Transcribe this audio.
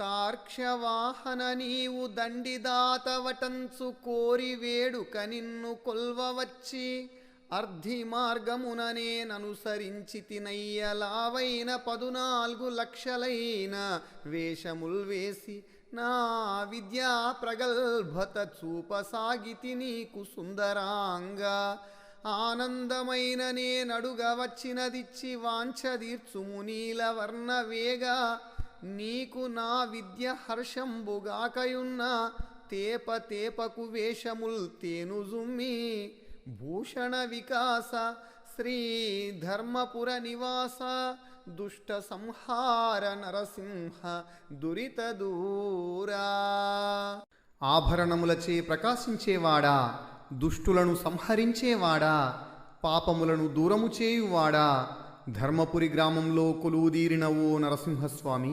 తార్క్ష్యవాహన నీవు దండిదాతవటంచు కోరి వేడుక నిన్ను కొల్వవచ్చి అర్ధి మార్గమున నేననుసరించి తినయ్యలావైన పదునాలుగు లక్షలైన వేషముల్ వేసి నా విద్యా ప్రగల్భత చూపసాగితి నీకు సుందరాంగా. ఆనందమైన నేనడుగ వచ్చినదిచ్చి వాంఛదీర్చుము వర్ణ వేగా. నీకు నా విద్య హర్షంబుగాకయున్న తేప తేపకు వేషముల్ తేను జుమ్మి భూషణ వికాస శ్రీ ధర్మపుర నివాస దుష్ట సంహార నరసింహ దురిత దూరా. ఆభరణములచే ప్రకాశించేవాడా దుష్టులను సంహరించేవాడా పాపములను దూరము చేయువాడా ధర్మపురి గ్రామంలో కొలువుదీరిన ఓ నరసింహస్వామి